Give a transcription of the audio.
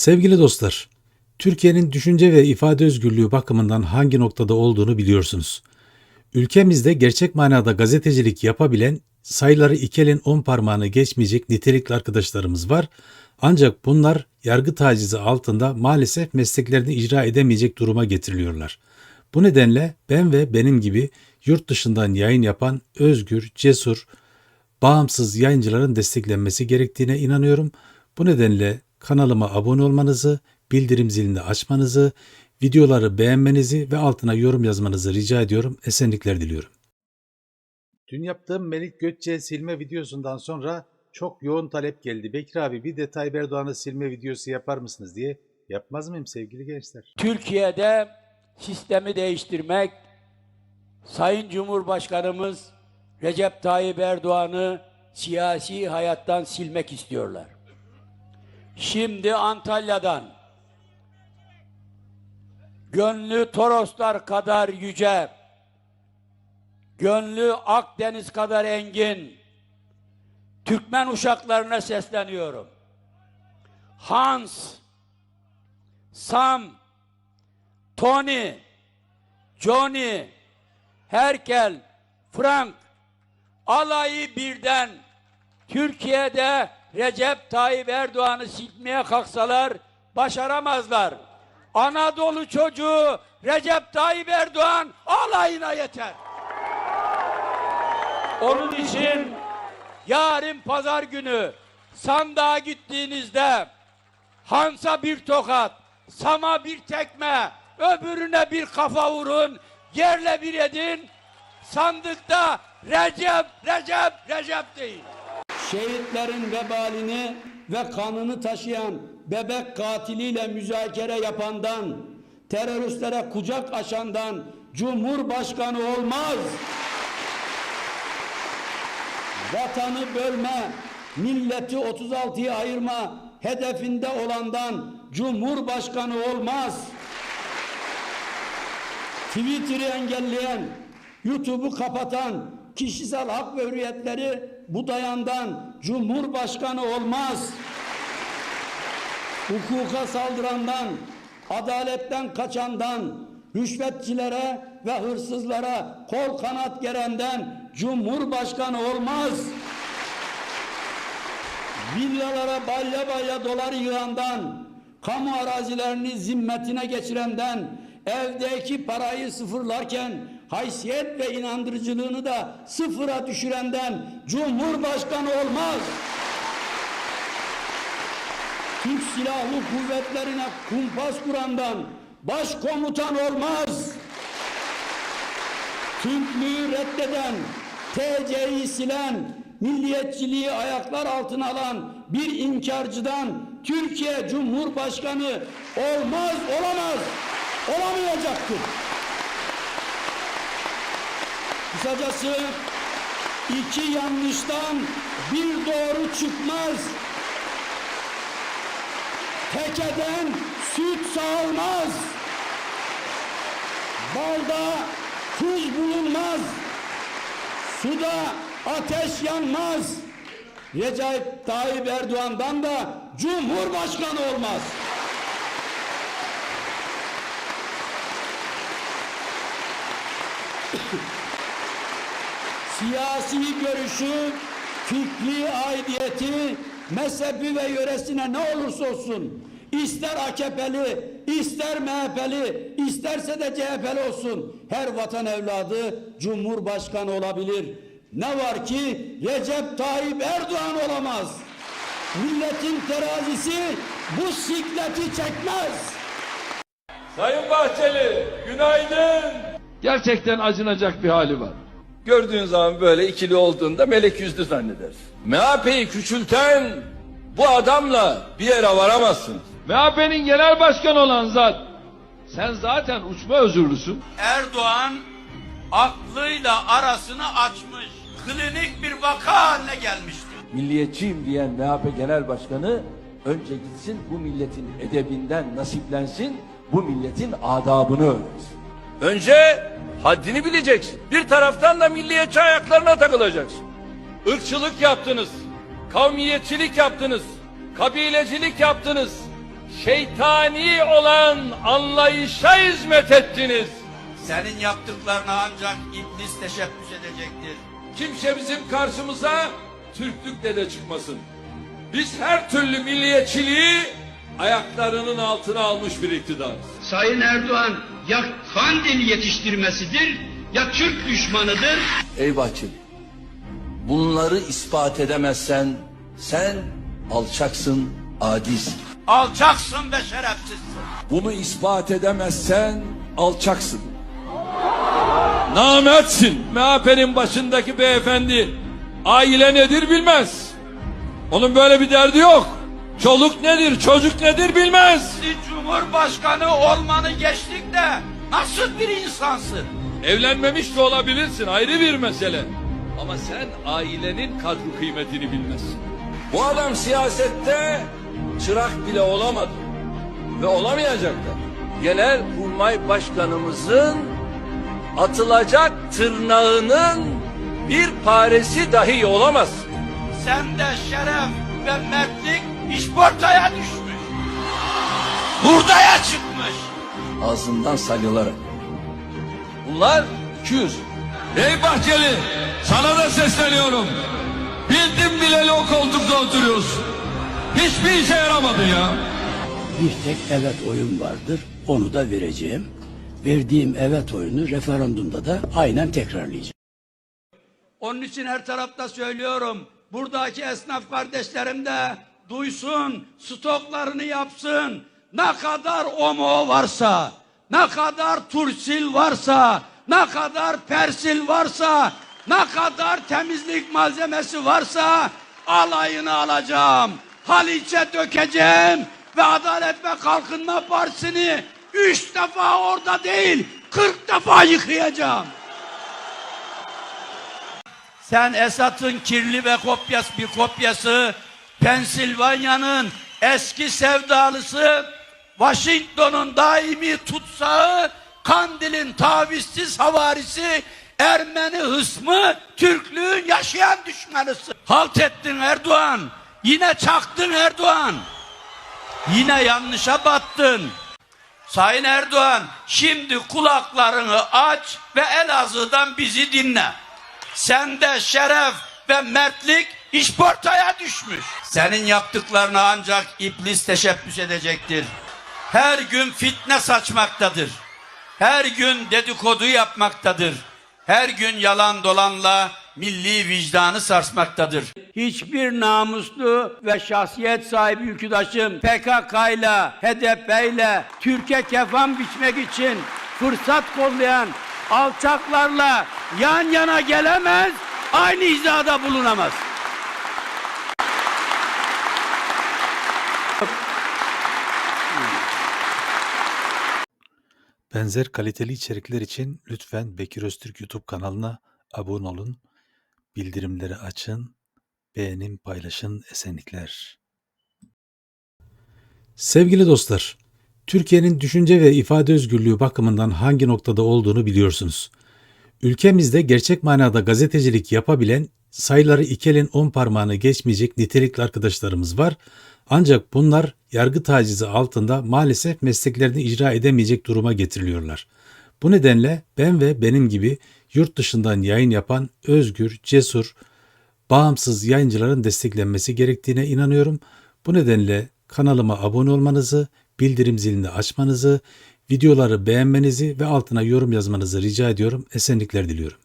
Sevgili dostlar, Türkiye'nin düşünce ve ifade özgürlüğü bakımından hangi noktada olduğunu biliyorsunuz. Ülkemizde gerçek manada gazetecilik yapabilen, sayıları iki elin on parmağını geçmeyecek nitelikli arkadaşlarımız var. Ancak bunlar yargı tacizi altında maalesef mesleklerini icra edemeyecek duruma getiriliyorlar. Bu nedenle ben ve benim gibi yurt dışından yayın yapan özgür, cesur, bağımsız yayıncıların desteklenmesi gerektiğine inanıyorum. Bu nedenle kanalıma abone olmanızı, bildirim zilini açmanızı, videoları beğenmenizi ve altına yorum yazmanızı rica ediyorum. Esenlikler diliyorum. Dün yaptığım Melik Gökçe silme videosundan sonra çok yoğun talep geldi. Bekir abi bir de Tayyip Erdoğan'ı silme videosu yapar mısınız diye. Yapmaz mıyım sevgili gençler? Türkiye'de sistemi değiştirmek, Sayın Cumhurbaşkanımız Recep Tayyip Erdoğan'ı siyasi hayattan silmek istiyorlar. Şimdi Antalya'dan. Gönlü Toroslar kadar yüce, gönlü Akdeniz kadar engin, Türkmen uşaklarına sesleniyorum. Hans, Sam, Tony, Johnny, Herkel, Frank alayı birden Türkiye'de Recep Tayyip Erdoğan'ı silmeye kalksalar başaramazlar. Anadolu çocuğu Recep Tayyip Erdoğan alayına yeter. Onun için yarın pazar günü sandığa gittiğinizde Hans'a bir tokat, Sam'a bir tekme, öbürüne bir kafa vurun, yerle bir edin. Sandıkta Recep, Recep, Recep deyin. Şehitlerin vebalini ve kanını taşıyan bebek katiliyle müzakere yapandan, teröristlere kucak açandan Cumhurbaşkanı olmaz. Vatanı bölme, milleti 36'ya ayırma hedefinde olandan Cumhurbaşkanı olmaz. Twitter'ı engelleyen, YouTube'u kapatan, kişisel hak ve hürriyetleri budayandan Cumhurbaşkanı olmaz. Hukuka saldırandan, adaletten kaçandan, rüşvetçilere ve hırsızlara kol kanat gerenden Cumhurbaşkanı olmaz. Villalara balya balya dolar yığandan, kamu arazilerini zimmetine geçirenden, evdeki parayı sıfırlarken haysiyet ve inandırıcılığını da sıfıra düşürenden Cumhurbaşkanı olmaz. Türk Silahlı Kuvvetlerine kumpas kurandan başkomutan olmaz. Türklüğü reddeden, TC'yi silen, milliyetçiliği ayaklar altına alan bir inkarcıdan Türkiye Cumhurbaşkanı olmaz, olamaz, olamayacaktır. Kısacası iki yanlıştan bir doğru çıkmaz. Tekeden süt sağılmaz. Balda tuz bulunmaz. Suda ateş yanmaz. Recep Tayyip Erdoğan'dan da Cumhurbaşkanı olmaz. Siyasi görüşü, fikri aidiyeti, mezhebi ve yöresine ne olursa olsun, ister AKP'li, ister MHP'li, isterse de CHP'li olsun, her vatan evladı Cumhurbaşkanı olabilir. Ne var ki Recep Tayyip Erdoğan olamaz. Milletin terazisi bu sikleti çekmez. Sayın Bahçeli, günaydın. Gerçekten acınacak bir hali var. Gördüğün zaman böyle ikili olduğunda melek yüzlü zannedersin. MHP'yi küçülten bu adamla bir yere varamazsın. MHP'nin genel başkanı olan zat. Sen zaten uçma özürlüsün. Erdoğan aklıyla arasını açmış. Klinik bir vaka haline gelmiştir. milliyetçiyim diyen MHP Genel Başkanı önce gitsin bu milletin edebinden nasiplensin, bu milletin adabını öğrensin. Önce haddini bileceksin. Bir taraftan da milliyetçi ayaklarına takılacaksın. Irkçılık yaptınız. Kavmiyetçilik yaptınız. Kabilecilik yaptınız. şeytani olan anlayışa hizmet ettiniz. Senin yaptıklarına ancak iblis teşebbüs edecektir. Kimse bizim karşımıza Türklükle de çıkmasın. Biz her türlü milliyetçiliği ayaklarının altına almış bir iktidarız. Sayın Erdoğan ya Kandil yetiştirmesidir ya Türk düşmanıdır. Ey Bahçeli, bunları ispat edemezsen sen alçaksın, adisin. Alçaksın ve şerefsizsin. Bunu ispat edemezsen alçaksın. Namertsin. MHP'nin başındaki beyefendi aile nedir bilmez. Onun böyle bir derdi yok. Çoluk nedir, çocuk nedir bilmez. Siz Cumhurbaşkanı olmanı geçtik de nasıl bir insansın? Evlenmemiş de olabilirsin ayrı bir mesele. Ama sen ailenin kadro kıymetini bilmezsin. Bu adam siyasette çırak bile olamadı. Ve olamayacak da. Genel Kurmay Başkanımızın atılacak tırnağının bir paresi dahi olamaz. Sende şeref ve mertlik işportaya düşmüş. Hurdaya çıkmış. Ağzından salyalarak. Bunlar 200. Ey Bahçeli sana da sesleniyorum. Bildim bileli o koltukta oturuyorsun. Hiçbir işe yaramadı ya. Bir tek evet oyun vardır. Onu da vereceğim. Verdiğim evet oyunu referandumda da aynen tekrarlayacağım. Onun için her tarafta söylüyorum. Buradaki esnaf kardeşlerim de duysun, stoklarını yapsın. Ne kadar omo varsa, ne kadar tursil varsa, ne kadar persil varsa, ne kadar temizlik malzemesi varsa alayını alacağım. Haliç'e dökeceğim ve Adalet ve Kalkınma Partisi'ni üç defa orada değil, kırk defa yıkayacağım. Sen Esat'ın kirli ve kopyası bir kopyası, Pensilvanya'nın eski sevdalısı, Washington'un daimi tutsağı, Kandil'in tavizsiz havarisi, Ermeni hısmı, Türklüğün yaşayan düşmanısı. Halt ettin Erdoğan. Yine çaktın Erdoğan. Yine yanlışa battın. Sayın Erdoğan, şimdi kulaklarını aç ve Elazığ'dan bizi dinle. Sende şeref ve mertlik işportaya düşmüş. Senin yaptıklarına ancak iblis teşebbüs edecektir. Her gün fitne saçmaktadır. Her gün dedikodu yapmaktadır. Her gün yalan dolanla milli vicdanı sarsmaktadır. hiçbir namuslu ve şahsiyet sahibi ülküdaşım PKK ile HDP ile Türkiye kefan biçmek için fırsat kollayan alçaklarla yan yana gelemez, aynı hizada bulunamaz. Benzer kaliteli içerikler için lütfen Bekir Öztürk YouTube kanalına abone olun, bildirimleri açın, beğenin, paylaşın, esenlikler. Sevgili dostlar, Türkiye'nin düşünce ve ifade özgürlüğü bakımından hangi noktada olduğunu biliyorsunuz. Ülkemizde gerçek manada gazetecilik yapabilen, sayıları iki elin on parmağını geçmeyecek nitelikli arkadaşlarımız var. Ancak bunlar yargı tacizi altında maalesef mesleklerini icra edemeyecek duruma getiriliyorlar. Bu nedenle ben ve benim gibi yurt dışından yayın yapan özgür, cesur, bağımsız yayıncıların desteklenmesi gerektiğine inanıyorum. Bu nedenle kanalıma abone olmanızı, bildirim zilini açmanızı, videoları beğenmenizi ve altına yorum yazmanızı rica ediyorum. Esenlikler diliyorum.